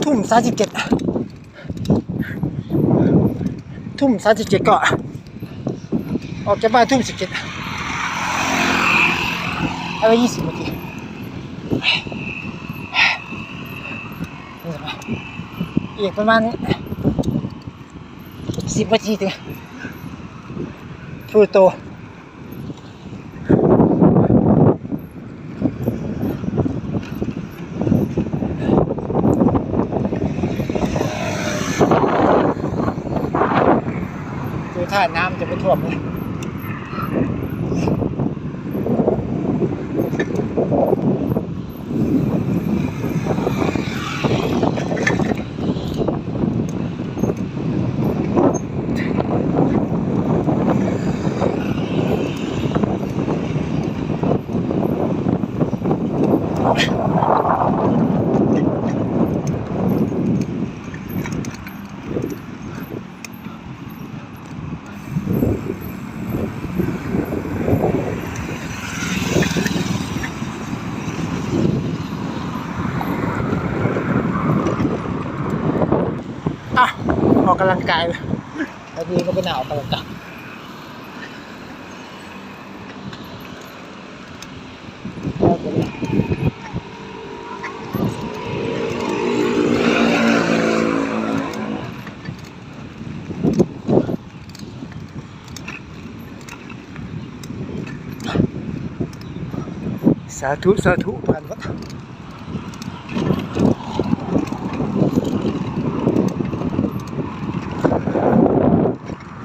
ทุ่มสามสิบเจ็ดทุ่มสามสิบเจ็ดก็ออกจากบ้านทุ่มสิบเจ็ดเอาไปยี่สิบนาทีนี่ใช่ไหมอีกประมาณสิบนาทีถึงฟูโต ถ้าน้ำจะไม่ท่วมเลยอะ ออกกำลังกายเลยพอดีก็เป็นหน้าออกกำลังกายเอาไปเลยสาธุสาธุผ่านวัด